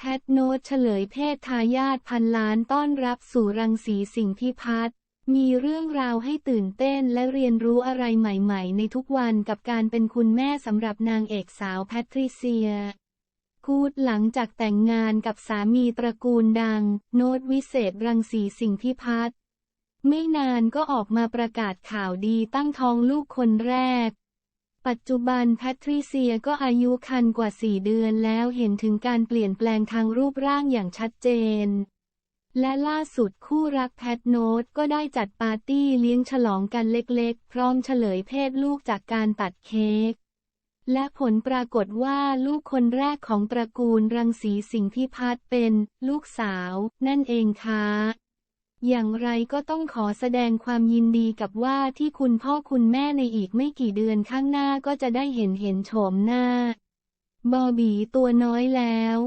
แพทโนตเฉลยเพศทายาทพันล้านต้อนรับสู่รังสีสิงห์พิพัฒน์มีเรื่องราวให้ตื่นเต้นและเรียนรู้อะไรใหม่ๆ ในทุกวันกับการเป็นคุณแม่สำหรับนางเอกสาวแพทริเซีย กูดหลังจากแต่งงานกับสามีตระกูลดัง โนตวิเศษรังสีสิงห์พิพัฒน์ไม่นานก็ออกมาประกาศข่าวดีตั้งท้องลูกคนแรก ปัจจุบันแพทริเซียก็อายุคันกว่า 4 เดือนแล้วเห็นถึงการเปลี่ยนแปลงทางรูปร่างอย่างชัดเจน และล่าสุดคู่รักแพทโนตก็ได้จัดปาร์ตี้เลี้ยงฉลองกันเล็กๆ พร้อมเฉลยเพศลูกจากการตัดเค้กและผลปรากฏว่าลูกคนแรกของตระกูลรังสีสิงห์พิพัฒน์เป็น ลูกสาว นั่นเองค่ะ อย่างไรก็ต้องขอแสดงความยินดีกับว่าที่คุณพ่อคุณแม่ในอีกไม่กี่เดือนข้างหน้าก็จะได้เห็นเห็นโฉมหน้า บอบีตัวน้อยแล้ว